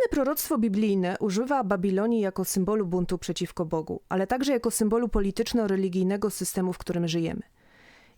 Pewne proroctwo biblijne używa Babilonii jako symbolu buntu przeciwko Bogu, ale także jako symbolu polityczno-religijnego systemu, w którym żyjemy.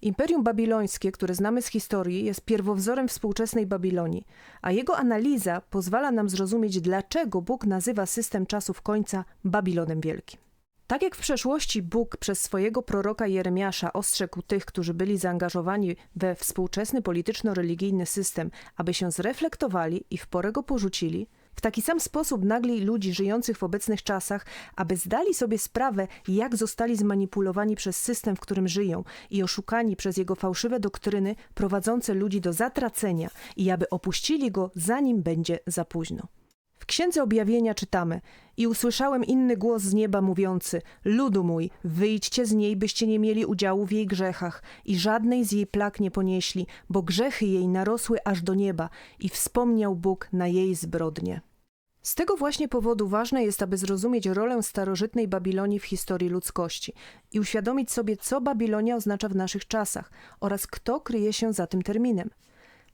Imperium babilońskie, które znamy z historii, jest pierwowzorem współczesnej Babilonii, a jego analiza pozwala nam zrozumieć, dlaczego Bóg nazywa system czasów końca Babilonem Wielkim. Tak jak w przeszłości Bóg przez swojego proroka Jeremiasza ostrzegł tych, którzy byli zaangażowani we współczesny polityczno-religijny system, aby się zreflektowali i w porę go porzucili, w taki sam sposób nagli ludzi żyjących w obecnych czasach, aby zdali sobie sprawę, jak zostali zmanipulowani przez system, w którym żyją i oszukani przez jego fałszywe doktryny prowadzące ludzi do zatracenia i aby opuścili go, zanim będzie za późno. W Księdze Objawienia czytamy: I usłyszałem inny głos z nieba mówiący: Ludu mój, wyjdźcie z niej, byście nie mieli udziału w jej grzechach i żadnej z jej plag nie ponieśli, bo grzechy jej narosły aż do nieba i wspomniał Bóg na jej zbrodnie. Z tego właśnie powodu ważne jest, aby zrozumieć rolę starożytnej Babilonii w historii ludzkości i uświadomić sobie, co Babilonia oznacza w naszych czasach oraz kto kryje się za tym terminem.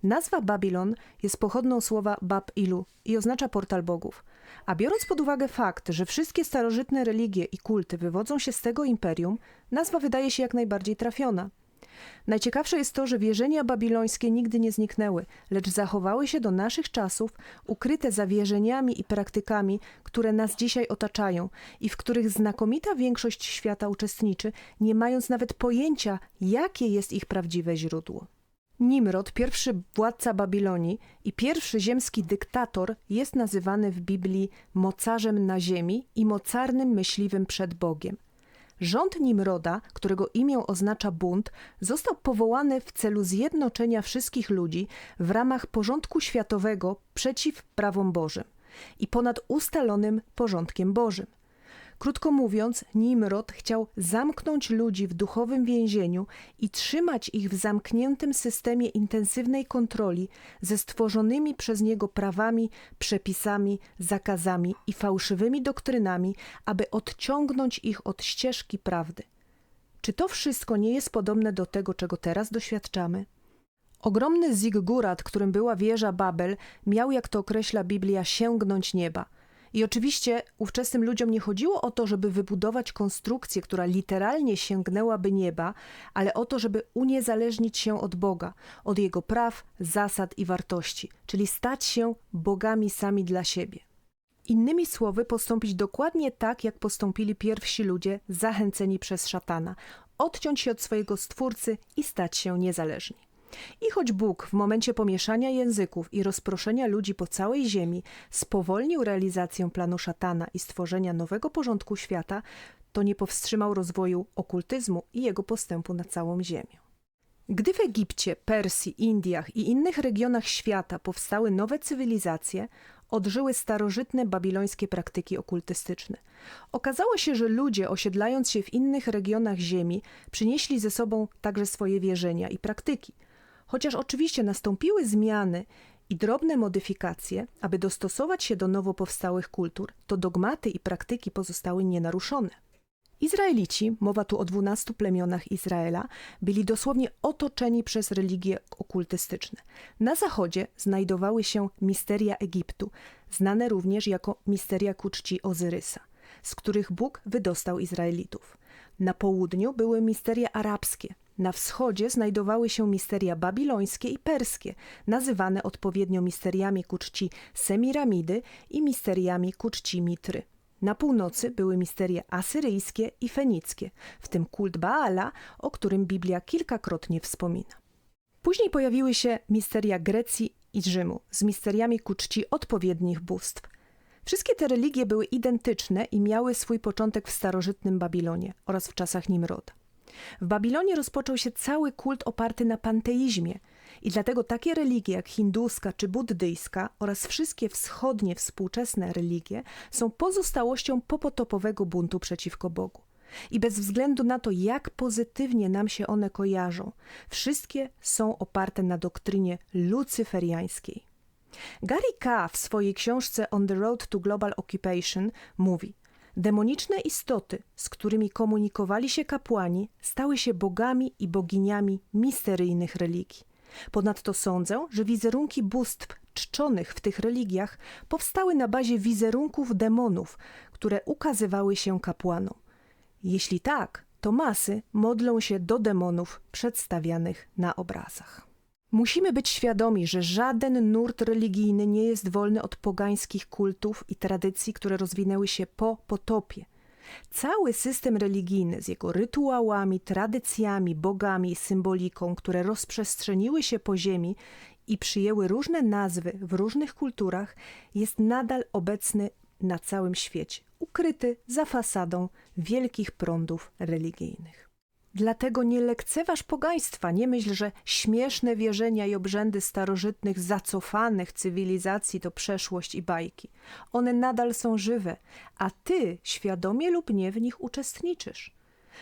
Nazwa Babilon jest pochodną słowa Bab-Ilu i oznacza portal bogów. A biorąc pod uwagę fakt, że wszystkie starożytne religie i kulty wywodzą się z tego imperium, nazwa wydaje się jak najbardziej trafiona. Najciekawsze jest to, że wierzenia babilońskie nigdy nie zniknęły, lecz zachowały się do naszych czasów, ukryte za wierzeniami i praktykami, które nas dzisiaj otaczają i w których znakomita większość świata uczestniczy, nie mając nawet pojęcia, jakie jest ich prawdziwe źródło. Nimrod, pierwszy władca Babilonii i pierwszy ziemski dyktator, jest nazywany w Biblii mocarzem na ziemi i mocarnym myśliwym przed Bogiem. Rząd Nimroda, którego imię oznacza bunt, został powołany w celu zjednoczenia wszystkich ludzi w ramach porządku światowego przeciw prawom Bożym i ponad ustalonym porządkiem Bożym. Krótko mówiąc, Nimrod chciał zamknąć ludzi w duchowym więzieniu i trzymać ich w zamkniętym systemie intensywnej kontroli ze stworzonymi przez niego prawami, przepisami, zakazami i fałszywymi doktrynami, aby odciągnąć ich od ścieżki prawdy. Czy to wszystko nie jest podobne do tego, czego teraz doświadczamy? Ogromny ziggurat, którym była wieża Babel, miał, jak to określa Biblia, sięgnąć nieba – i oczywiście ówczesnym ludziom nie chodziło o to, żeby wybudować konstrukcję, która literalnie sięgnęłaby nieba, ale o to, żeby uniezależnić się od Boga, od Jego praw, zasad i wartości, czyli stać się bogami sami dla siebie. Innymi słowy, postąpić dokładnie tak, jak postąpili pierwsi ludzie zachęceni przez szatana, odciąć się od swojego stwórcy i stać się niezależni. I choć Bóg w momencie pomieszania języków i rozproszenia ludzi po całej ziemi spowolnił realizację planu szatana i stworzenia nowego porządku świata, to nie powstrzymał rozwoju okultyzmu i jego postępu na całą ziemię. Gdy w Egipcie, Persji, Indiach i innych regionach świata powstały nowe cywilizacje, odżyły starożytne babilońskie praktyki okultystyczne. Okazało się, że ludzie, osiedlając się w innych regionach Ziemi, przynieśli ze sobą także swoje wierzenia i praktyki – Chociaż oczywiście nastąpiły zmiany i drobne modyfikacje, aby dostosować się do nowo powstałych kultur, to dogmaty i praktyki pozostały nienaruszone. Izraelici, mowa tu o dwunastu plemionach Izraela, byli dosłownie otoczeni przez religie okultystyczne. Na zachodzie znajdowały się misteria Egiptu, znane również jako misteria ku czci Ozyrysa, z których Bóg wydostał Izraelitów. Na południu były misteria arabskie, na wschodzie znajdowały się misteria babilońskie i perskie, nazywane odpowiednio misteriami ku czci Semiramidy i misteriami ku czci Mitry. Na północy były misteria asyryjskie i fenickie, w tym kult Baala, o którym Biblia kilkakrotnie wspomina. Później pojawiły się misteria Grecji i Rzymu z misteriami ku czci odpowiednich bóstw. Wszystkie te religie były identyczne i miały swój początek w starożytnym Babilonie oraz w czasach Nimroda. W Babilonie rozpoczął się cały kult oparty na panteizmie i dlatego takie religie jak hinduska czy buddyjska oraz wszystkie wschodnie współczesne religie są pozostałością popotopowego buntu przeciwko Bogu. I bez względu na to, jak pozytywnie nam się one kojarzą, wszystkie są oparte na doktrynie lucyferiańskiej. Gary K. w swojej książce On the Road to Global Occupation mówi – Demoniczne istoty, z którymi komunikowali się kapłani, stały się bogami i boginiami misteryjnych religii. Ponadto sądzę, że wizerunki bóstw czczonych w tych religiach powstały na bazie wizerunków demonów, które ukazywały się kapłanom. Jeśli tak, to masy modlą się do demonów przedstawianych na obrazach. Musimy być świadomi, że żaden nurt religijny nie jest wolny od pogańskich kultów i tradycji, które rozwinęły się po potopie. Cały system religijny z jego rytuałami, tradycjami, bogami, symboliką, które rozprzestrzeniły się po ziemi i przyjęły różne nazwy w różnych kulturach, jest nadal obecny na całym świecie, ukryty za fasadą wielkich prądów religijnych. Dlatego nie lekceważ pogaństwa, nie myśl, że śmieszne wierzenia i obrzędy starożytnych, zacofanych cywilizacji to przeszłość i bajki. One nadal są żywe, a ty świadomie lub nie w nich uczestniczysz.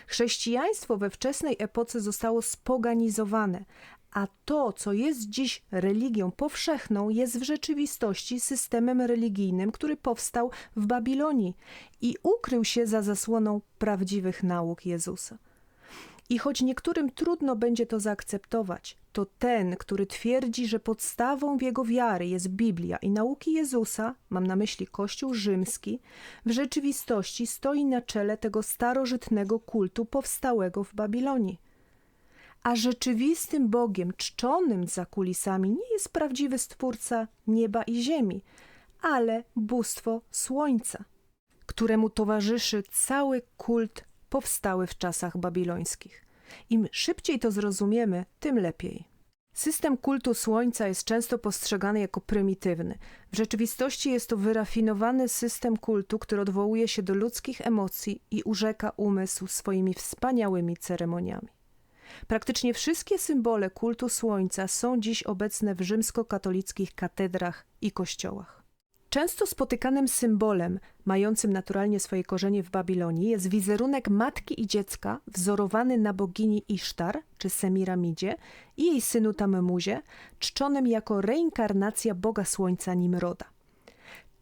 Chrześcijaństwo we wczesnej epoce zostało spoganizowane, a to, co jest dziś religią powszechną, jest w rzeczywistości systemem religijnym, który powstał w Babilonii i ukrył się za zasłoną prawdziwych nauk Jezusa. I choć niektórym trudno będzie to zaakceptować, to ten, który twierdzi, że podstawą jego wiary jest Biblia i nauki Jezusa, mam na myśli Kościół rzymski, w rzeczywistości stoi na czele tego starożytnego kultu powstałego w Babilonii. A rzeczywistym Bogiem czczonym za kulisami nie jest prawdziwy stwórca nieba i ziemi, ale bóstwo Słońca, któremu towarzyszy cały kult powstały w czasach babilońskich. Im szybciej to zrozumiemy, tym lepiej. System kultu słońca jest często postrzegany jako prymitywny. W rzeczywistości jest to wyrafinowany system kultu, który odwołuje się do ludzkich emocji i urzeka umysł swoimi wspaniałymi ceremoniami. Praktycznie wszystkie symbole kultu słońca są dziś obecne w rzymskokatolickich katedrach i kościołach. Często spotykanym symbolem, mającym naturalnie swoje korzenie w Babilonii, jest wizerunek matki i dziecka wzorowany na bogini Isztar, czy Semiramidzie, i jej synu Tamemuzie, czczonym jako reinkarnacja Boga Słońca Nimroda.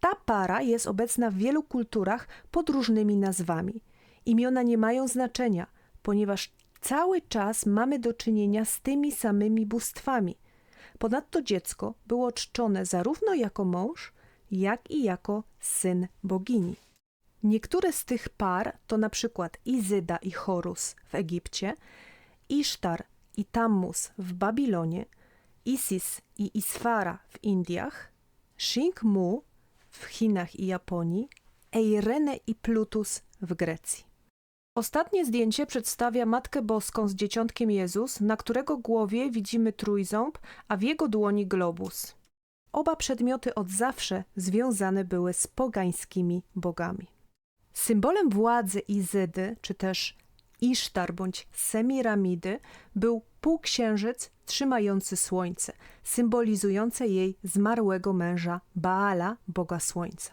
Ta para jest obecna w wielu kulturach pod różnymi nazwami. Imiona nie mają znaczenia, ponieważ cały czas mamy do czynienia z tymi samymi bóstwami. Ponadto dziecko było czczone zarówno jako mąż, jak i jako syn bogini. Niektóre z tych par to na przykład Izyda i Horus w Egipcie, Isztar i Tammuz w Babilonie, Isis i Isfara w Indiach, Shing-Mu w Chinach i Japonii, Eirene i Plutus w Grecji. Ostatnie zdjęcie przedstawia Matkę Boską z Dzieciątkiem Jezus, na którego głowie widzimy trójząb, a w jego dłoni globus. Oba przedmioty od zawsze związane były z pogańskimi bogami. Symbolem władzy Izydy, czy też Isztar bądź Semiramidy, był półksiężyc trzymający słońce, symbolizujące jej zmarłego męża Baala, boga słońca.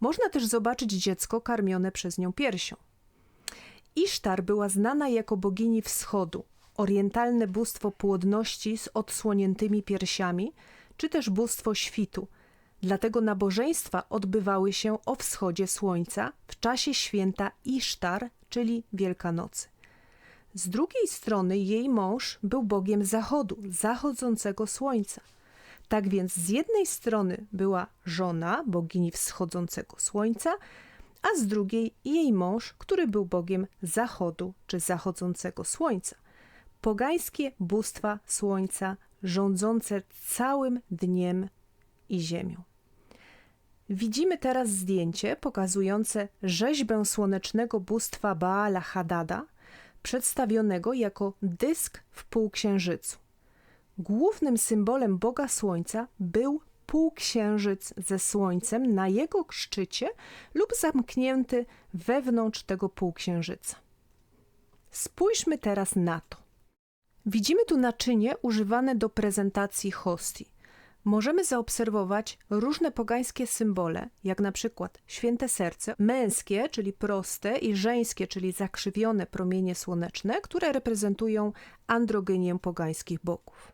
Można też zobaczyć dziecko karmione przez nią piersią. Isztar była znana jako bogini wschodu, orientalne bóstwo płodności z odsłoniętymi piersiami, czy też bóstwo świtu. Dlatego nabożeństwa odbywały się o wschodzie słońca w czasie święta Isztar, czyli Wielkanocy. Z drugiej strony jej mąż był bogiem zachodu, zachodzącego słońca. Tak więc z jednej strony była żona bogini wschodzącego słońca, a z drugiej jej mąż, który był bogiem zachodu czy zachodzącego słońca. Pogańskie bóstwa słońca rządzące całym dniem i ziemią. Widzimy teraz zdjęcie pokazujące rzeźbę słonecznego bóstwa Baala Hadada, przedstawionego jako dysk w półksiężycu. Głównym symbolem Boga Słońca był półksiężyc ze słońcem na jego szczycie lub zamknięty wewnątrz tego półksiężyca. Spójrzmy teraz na to. Widzimy tu naczynie używane do prezentacji hostii. Możemy zaobserwować różne pogańskie symbole, jak na przykład święte serce, męskie, czyli proste, i żeńskie, czyli zakrzywione promienie słoneczne, które reprezentują androgenię pogańskich bogów.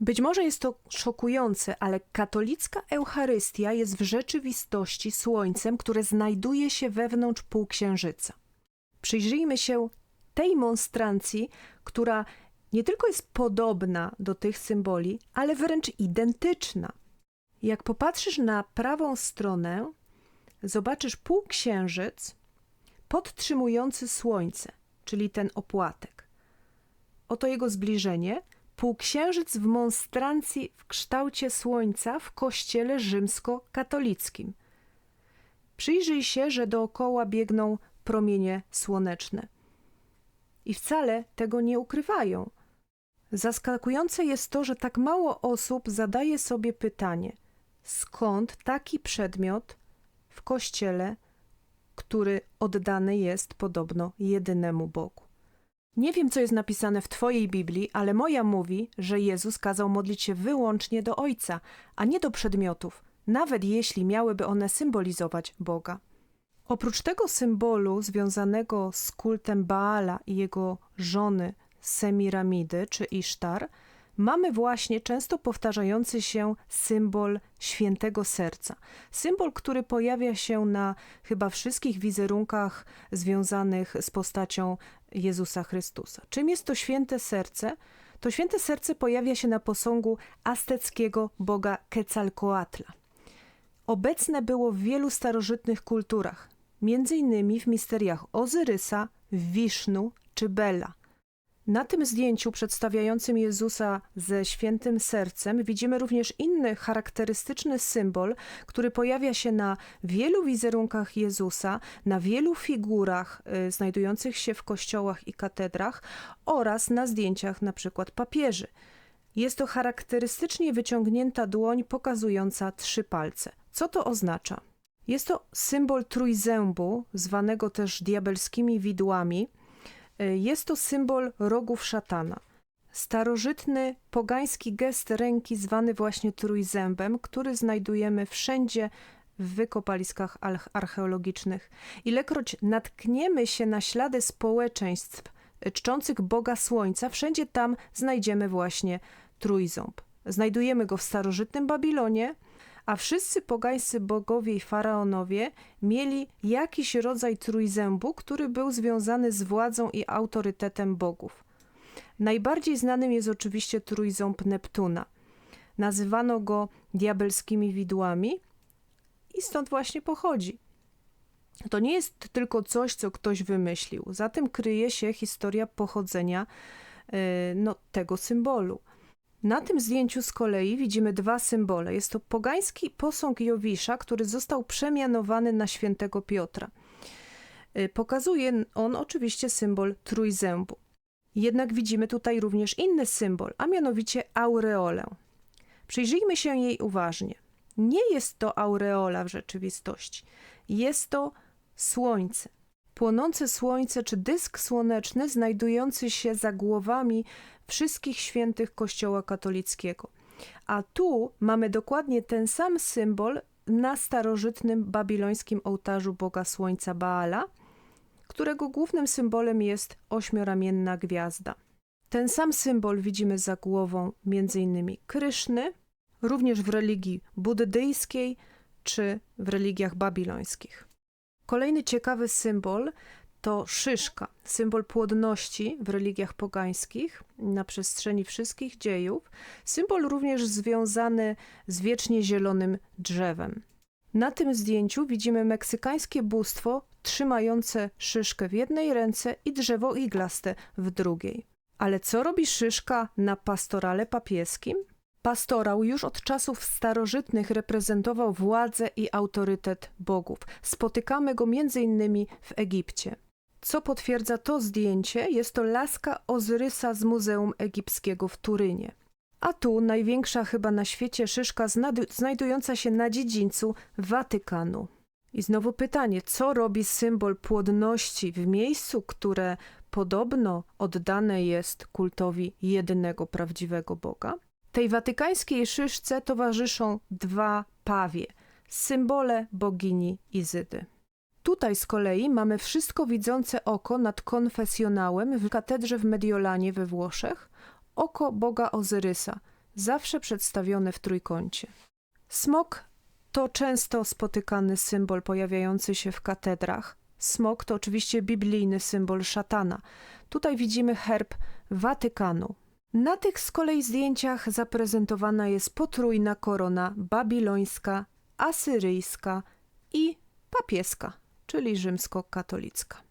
Być może jest to szokujące, ale katolicka Eucharystia jest w rzeczywistości słońcem, które znajduje się wewnątrz półksiężyca. Przyjrzyjmy się tej monstrancji, która nie tylko jest podobna do tych symboli, ale wręcz identyczna. Jak popatrzysz na prawą stronę, zobaczysz półksiężyc podtrzymujący słońce, czyli ten opłatek. Oto jego zbliżenie. Półksiężyc w monstrancji w kształcie słońca w kościele rzymskokatolickim. Przyjrzyj się, że dookoła biegną promienie słoneczne. I wcale tego nie ukrywają. Zaskakujące jest to, że tak mało osób zadaje sobie pytanie, skąd taki przedmiot w kościele, który oddany jest podobno jedynemu Bogu. Nie wiem, co jest napisane w Twojej Biblii, ale moja mówi, że Jezus kazał modlić się wyłącznie do Ojca, a nie do przedmiotów, nawet jeśli miałyby one symbolizować Boga. Oprócz tego symbolu związanego z kultem Baala i jego żony Semiramidy czy Isztar, mamy właśnie często powtarzający się symbol świętego serca. Symbol, który pojawia się na chyba wszystkich wizerunkach związanych z postacią Jezusa Chrystusa. Czym jest to święte serce? To święte serce pojawia się na posągu azteckiego boga Quetzalcoatla. Obecne było w wielu starożytnych kulturach, między innymi w misteriach Ozyrysa, Wisznu czy Bela. Na tym zdjęciu przedstawiającym Jezusa ze świętym sercem widzimy również inny charakterystyczny symbol, który pojawia się na wielu wizerunkach Jezusa, na wielu figurach y, znajdujących się w kościołach i katedrach oraz na zdjęciach przykład papieży. Jest to charakterystycznie wyciągnięta dłoń pokazująca trzy palce. Co to oznacza? Jest to symbol trójzębu, zwanego też diabelskimi widłami, jest to symbol rogów szatana. Starożytny, pogański gest ręki zwany właśnie trójzębem, który znajdujemy wszędzie w wykopaliskach archeologicznych. Ilekroć natkniemy się na ślady społeczeństw czczących Boga Słońca, wszędzie tam znajdziemy właśnie trójząb. Znajdujemy go w starożytnym Babilonie, a wszyscy pogańscy bogowie i faraonowie mieli jakiś rodzaj trójzębu, który był związany z władzą i autorytetem bogów. Najbardziej znanym jest oczywiście trójząb Neptuna. Nazywano go diabelskimi widłami i stąd właśnie pochodzi. To nie jest tylko coś, co ktoś wymyślił. Za tym kryje się historia pochodzenia e, no, tego symbolu. Na tym zdjęciu z kolei widzimy dwa symbole. Jest to pogański posąg Jowisza, który został przemianowany na świętego Piotra. Y, pokazuje on oczywiście symbol trójzębu. Jednak widzimy tutaj również inny symbol, a mianowicie aureolę. Przyjrzyjmy się jej uważnie. Nie jest to aureola w rzeczywistości. Jest to słońce. Płonące słońce czy dysk słoneczny znajdujący się za głowami wszystkich świętych Kościoła katolickiego. A tu mamy dokładnie ten sam symbol na starożytnym babilońskim ołtarzu Boga Słońca Baala, którego głównym symbolem jest ośmioramienna gwiazda. Ten sam symbol widzimy za głową m.in. Kryszny, również w religii buddyjskiej czy w religiach babilońskich. Kolejny ciekawy symbol to szyszka, symbol płodności w religiach pogańskich na przestrzeni wszystkich dziejów, symbol również związany z wiecznie zielonym drzewem. Na tym zdjęciu widzimy meksykańskie bóstwo trzymające szyszkę w jednej ręce i drzewo iglaste w drugiej. Ale co robi szyszka na pastorale papieskim? Pastorał już od czasów starożytnych reprezentował władzę i autorytet bogów. Spotykamy go m.in. w Egipcie. Co potwierdza to zdjęcie, jest to laska Ozyrysa z Muzeum Egipskiego w Turynie. A tu największa chyba na świecie szyszka znajdująca się na dziedzińcu Watykanu. I znowu pytanie, co robi symbol płodności w miejscu, które podobno oddane jest kultowi jedynego prawdziwego Boga? Tej watykańskiej szyszce towarzyszą dwa pawie, symbole bogini Izydy. Tutaj z kolei mamy wszystko widzące oko nad konfesjonałem w katedrze w Mediolanie we Włoszech, oko boga Ozyrysa, zawsze przedstawione w trójkącie. Smok to często spotykany symbol pojawiający się w katedrach. Smok to oczywiście biblijny symbol szatana. Tutaj widzimy herb Watykanu. Na tych z kolei zdjęciach zaprezentowana jest potrójna korona babilońska, asyryjska i papieska, czyli rzymskokatolicka.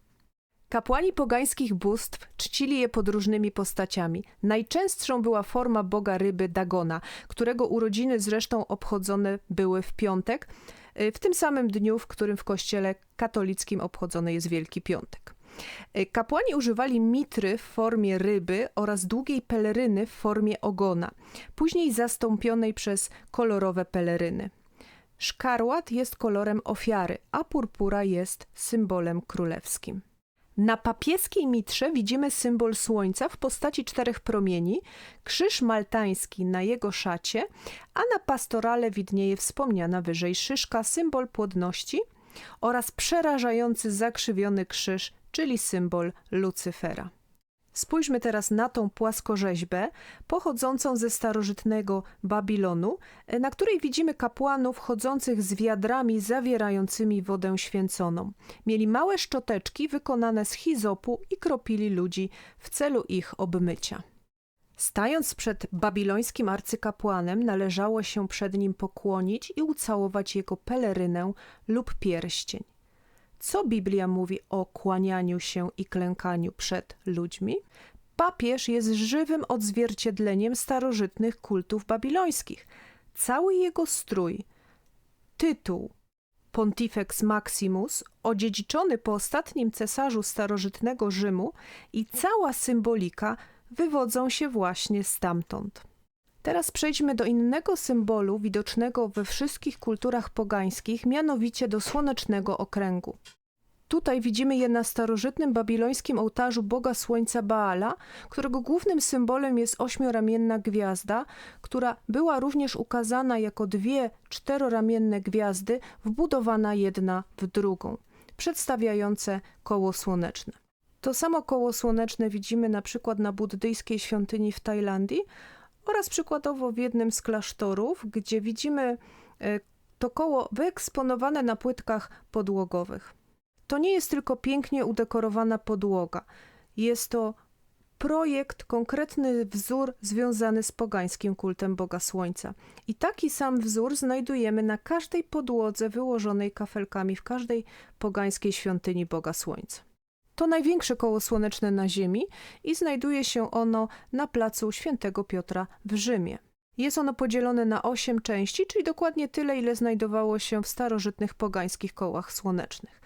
Kapłani pogańskich bóstw czcili je pod różnymi postaciami. Najczęstszą była forma boga ryby Dagona, którego urodziny zresztą obchodzone były w piątek, y, w tym samym dniu, w którym w kościele katolickim obchodzony jest Wielki Piątek. Y, Kapłani używali mitry w formie ryby oraz długiej peleryny w formie ogona, później zastąpionej przez kolorowe peleryny. Szkarłat jest kolorem ofiary, a purpura jest symbolem królewskim. Na papieskiej mitrze widzimy symbol słońca w postaci czterech promieni, krzyż maltański na jego szacie, a na pastorale widnieje wspomniana wyżej szyszka, symbol płodności oraz przerażający zakrzywiony krzyż, czyli symbol Lucyfera. Spójrzmy teraz na tą płaskorzeźbę pochodzącą ze starożytnego Babilonu, na której widzimy kapłanów chodzących z wiadrami zawierającymi wodę święconą. Mieli małe szczoteczki wykonane z hizopu i kropili ludzi w celu ich obmycia. Stając przed babilońskim arcykapłanem, należało się przed nim pokłonić i ucałować jego pelerynę lub pierścień. Co Biblia mówi o kłanianiu się i klękaniu przed ludźmi? Papież jest żywym odzwierciedleniem starożytnych kultów babilońskich. Cały jego strój, tytuł Pontifex Maximus, odziedziczony po ostatnim cesarzu starożytnego Rzymu i cała symbolika wywodzą się właśnie stamtąd. Teraz przejdźmy do innego symbolu widocznego we wszystkich kulturach pogańskich, mianowicie do słonecznego okręgu. Tutaj widzimy je na starożytnym babilońskim ołtarzu boga słońca Baala, którego głównym symbolem jest ośmioramienna gwiazda, która była również ukazana jako dwie czteroramienne gwiazdy, wbudowana jedna w drugą, przedstawiające koło słoneczne. To samo koło słoneczne widzimy na przykład na buddyjskiej świątyni w Tajlandii oraz przykładowo w jednym z klasztorów, gdzie widzimy e, to koło wyeksponowane na płytkach podłogowych. To nie jest tylko pięknie udekorowana podłoga. Jest to projekt, konkretny wzór związany z pogańskim kultem Boga Słońca. I taki sam wzór znajdujemy na każdej podłodze wyłożonej kafelkami w każdej pogańskiej świątyni Boga Słońca. To największe koło słoneczne na Ziemi i znajduje się ono na placu Świętego Piotra w Rzymie. Jest ono podzielone na osiem części, czyli dokładnie tyle, ile znajdowało się w starożytnych pogańskich kołach słonecznych.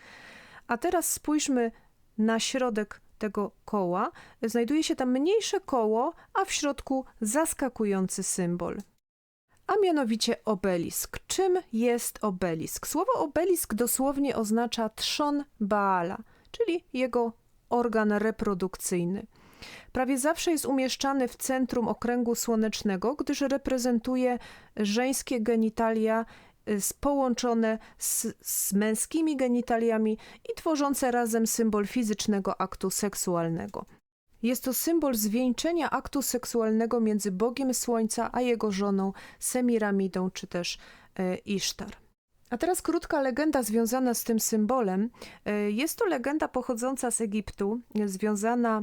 A teraz spójrzmy na środek tego koła. Znajduje się tam mniejsze koło, a w środku zaskakujący symbol. A mianowicie obelisk. Czym jest obelisk? Słowo obelisk dosłownie oznacza trzon Baala, czyli jego organ reprodukcyjny. Prawie zawsze jest umieszczany w centrum okręgu słonecznego, gdyż reprezentuje żeńskie genitalia połączone z, z męskimi genitaliami i tworzące razem symbol fizycznego aktu seksualnego. Jest to symbol zwieńczenia aktu seksualnego między Bogiem Słońca a jego żoną Semiramidą czy też e, Isztar. A teraz krótka legenda związana z tym symbolem. E, jest to legenda pochodząca z Egiptu, związana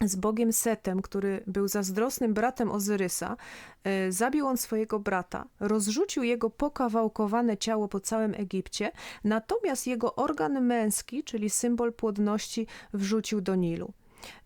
z bogiem Setem, który był zazdrosnym bratem Ozyrysa, e, zabił on swojego brata, rozrzucił jego pokawałkowane ciało po całym Egipcie, natomiast jego organ męski, czyli symbol płodności, wrzucił do Nilu.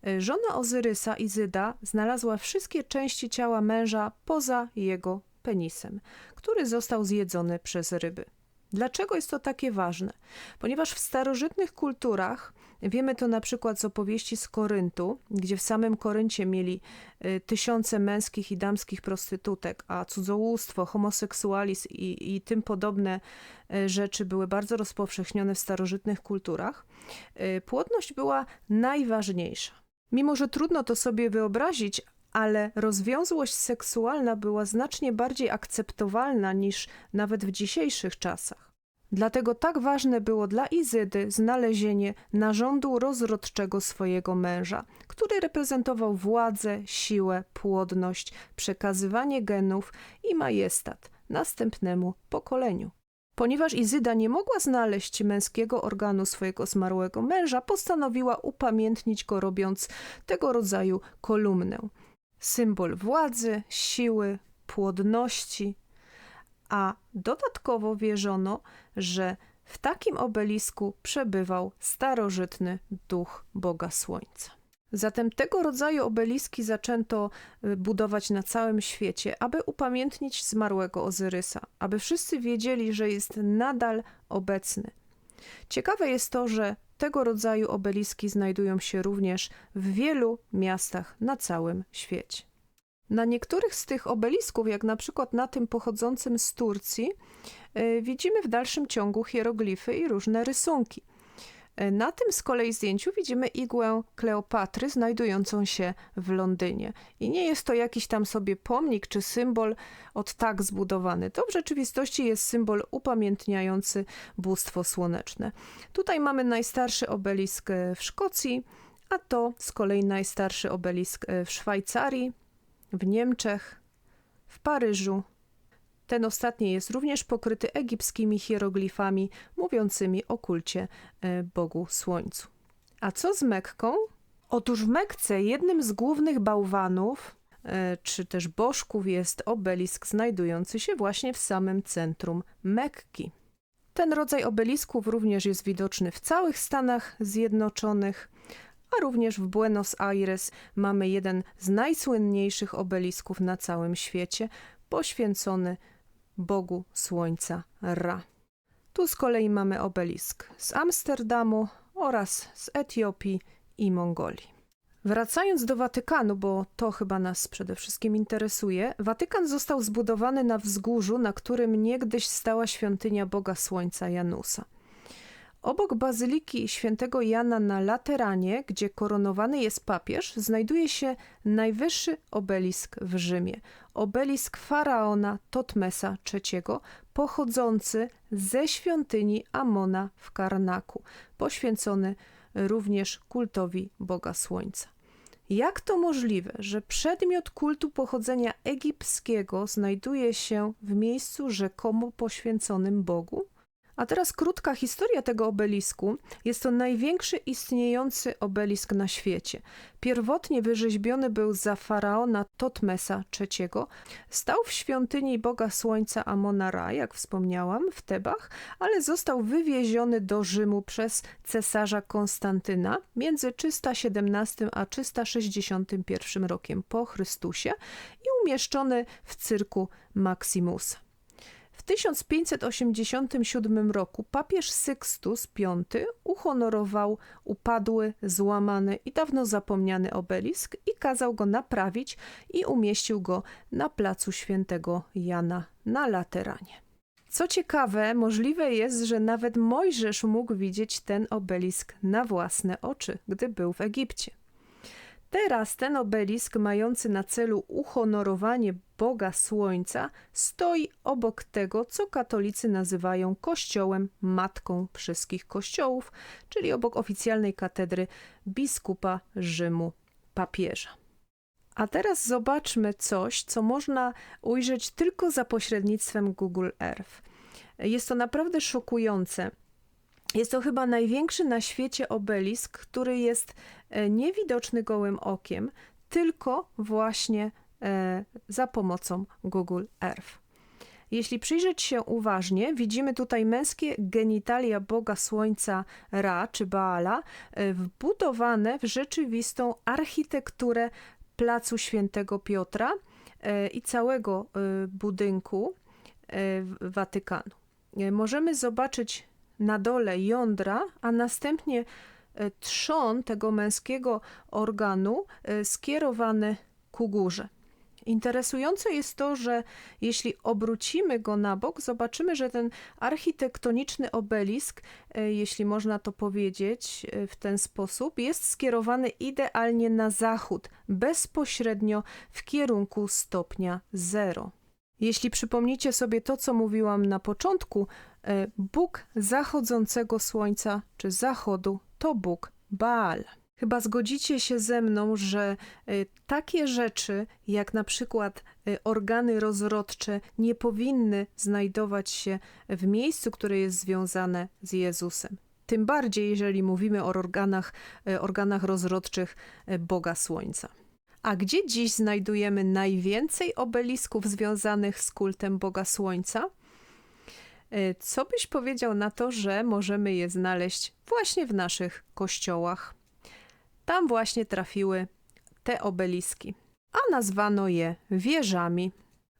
E, żona Ozyrysa, Izyda, znalazła wszystkie części ciała męża poza jego penisem, który został zjedzony przez ryby. Dlaczego jest to takie ważne? Ponieważ w starożytnych kulturach Wiemy to na przykład z opowieści z Koryntu, gdzie w samym Koryncie mieli y, tysiące męskich i damskich prostytutek, a cudzołóstwo, homoseksualizm i, i tym podobne y, rzeczy były bardzo rozpowszechnione w starożytnych kulturach. Y, płodność była najważniejsza. Mimo, że trudno to sobie wyobrazić, ale rozwiązłość seksualna była znacznie bardziej akceptowalna niż nawet w dzisiejszych czasach. Dlatego tak ważne było dla Izydy znalezienie narządu rozrodczego swojego męża, który reprezentował władzę, siłę, płodność, przekazywanie genów i majestat następnemu pokoleniu. Ponieważ Izyda nie mogła znaleźć męskiego organu swojego zmarłego męża, postanowiła upamiętnić go robiąc tego rodzaju kolumnę. symbol władzy, siły, płodności, a dodatkowo wierzono, że w takim obelisku przebywał starożytny duch Boga Słońca. Zatem tego rodzaju obeliski zaczęto y, budować na całym świecie, aby upamiętnić zmarłego Ozyrysa, aby wszyscy wiedzieli, że jest nadal obecny. Ciekawe jest to, że tego rodzaju obeliski znajdują się również w wielu miastach na całym świecie. Na niektórych z tych obelisków, jak na przykład na tym pochodzącym z Turcji, y, widzimy w dalszym ciągu hieroglify i różne rysunki. Y, Na tym z kolei zdjęciu widzimy igłę Kleopatry znajdującą się w Londynie. I nie jest to jakiś tam sobie pomnik czy symbol od tak zbudowany. To w rzeczywistości jest symbol upamiętniający bóstwo słoneczne. Tutaj mamy najstarszy obelisk e, w Szkocji, a to z kolei najstarszy obelisk e, w Szwajcarii, w Niemczech, w Paryżu. Ten ostatni jest również pokryty egipskimi hieroglifami mówiącymi o kulcie e, Bogu Słońcu. A co z Mekką? Otóż w Mekce jednym z głównych bałwanów, e, czy też bożków jest obelisk znajdujący się właśnie w samym centrum Mekki. Ten rodzaj obelisków również jest widoczny w całych Stanach Zjednoczonych, a również w Buenos Aires mamy jeden z najsłynniejszych obelisków na całym świecie, poświęcony Bogu Słońca Ra. Tu z kolei mamy obelisk z Amsterdamu oraz z Etiopii i Mongolii. Wracając do Watykanu, bo to chyba nas przede wszystkim interesuje, Watykan został zbudowany na wzgórzu, na którym niegdyś stała świątynia Boga Słońca Janusa. Obok bazyliki świętego Jana na Lateranie, gdzie koronowany jest papież, znajduje się najwyższy obelisk w Rzymie. Obelisk faraona Totmesa III, pochodzący ze świątyni Amona w Karnaku, poświęcony również kultowi Boga Słońca. Jak to możliwe, że przedmiot kultu pochodzenia egipskiego znajduje się w miejscu rzekomo poświęconym Bogu? A teraz krótka historia tego obelisku. Jest to największy istniejący obelisk na świecie. Pierwotnie wyrzeźbiony był za faraona Totmesa III. Stał w świątyni Boga Słońca Amona-Ra, jak wspomniałam, w Tebach, ale został wywieziony do Rzymu przez cesarza Konstantyna między 317 a 361 rokiem po Chrystusie i umieszczony w cyrku Maximusa. W 1587 roku papież Sykstus V uhonorował upadły, złamany i dawno zapomniany obelisk i kazał go naprawić i umieścił go na placu świętego Jana na Lateranie. Co ciekawe, możliwe jest, że nawet Mojżesz mógł widzieć ten obelisk na własne oczy, gdy był w Egipcie. Teraz ten obelisk, mający na celu uhonorowanie Boga Słońca, stoi obok tego, co katolicy nazywają kościołem matką wszystkich kościołów, czyli obok oficjalnej katedry biskupa Rzymu papieża. A teraz zobaczmy coś, co można ujrzeć tylko za pośrednictwem Google Earth. Jest to naprawdę szokujące. Jest to chyba największy na świecie obelisk, który jest e, niewidoczny gołym okiem, tylko właśnie e, za pomocą Google Earth. Jeśli przyjrzeć się uważnie, widzimy tutaj męskie genitalia Boga Słońca Ra czy Baala, e, wbudowane w rzeczywistą architekturę placu Świętego Piotra i całego budynku Watykanu. Możemy zobaczyć na dole jądra, a następnie e, trzon tego męskiego organu e, skierowany ku górze. Interesujące jest to, że jeśli obrócimy go na bok, zobaczymy, że ten architektoniczny obelisk, e, jeśli można to powiedzieć w ten sposób, jest skierowany idealnie na zachód, bezpośrednio w kierunku stopnia zero. Jeśli przypomnicie sobie to, co mówiłam na początku, Bóg zachodzącego słońca czy zachodu to Bóg Baal. Chyba zgodzicie się ze mną, że e, takie rzeczy, jak na przykład e, organy rozrodcze, nie powinny znajdować się w miejscu, które jest związane z Jezusem. Tym bardziej, jeżeli mówimy o organach, organach rozrodczych Boga Słońca. A gdzie dziś znajdujemy najwięcej obelisków związanych z kultem Boga Słońca? Y, Co byś powiedział na to, że możemy je znaleźć właśnie w naszych kościołach? Tam właśnie trafiły te obeliski, a nazwano je wieżami.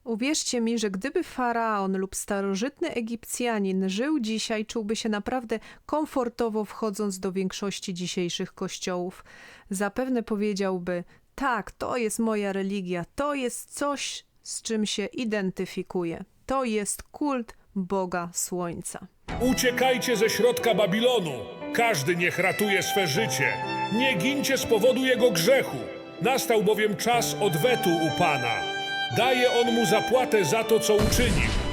Uwierzcie mi, że gdyby faraon lub starożytny Egipcjanin żył dzisiaj, czułby się naprawdę komfortowo wchodząc do większości dzisiejszych kościołów. Zapewne powiedziałby: Tak, to jest moja religia, to jest coś, z czym się identyfikuję. To jest kult Boga Słońca. Uciekajcie ze środka Babilonu. Każdy niech ratuje swe życie. Nie gincie z powodu jego grzechu. Nastał bowiem czas odwetu u Pana. Daje on mu zapłatę za to, co uczynił.